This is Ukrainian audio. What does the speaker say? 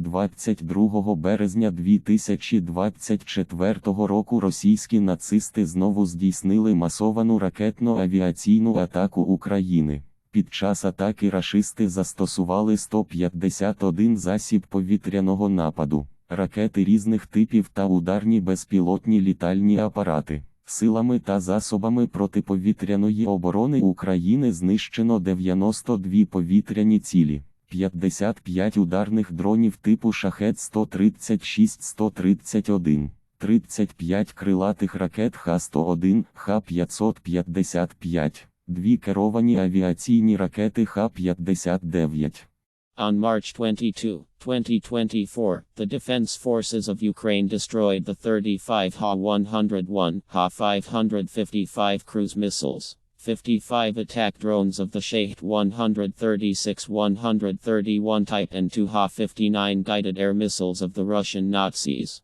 22 березня 2024 року російські нацисти знову здійснили масовану ракетно-авіаційну атаку України. Під час атаки рашисти застосували 151 засіб повітряного нападу, ракети різних типів та ударні безпілотні літальні апарати. Силами та засобами протиповітряної оборони України знищено 92 повітряні цілі, 55 ударних дронів типу шахет 136-131, 35 крилатих ракет Х-101, Х-555, дві керовані авіаційні ракети Х-59. On March 22, 2024, the Defense Forces of Ukraine destroyed the 35 Ha-101, Ha-555 cruise missiles, 55 attack drones of the Shahed 136-131 type and two Ha-59 guided air missiles of the Russian Nazis.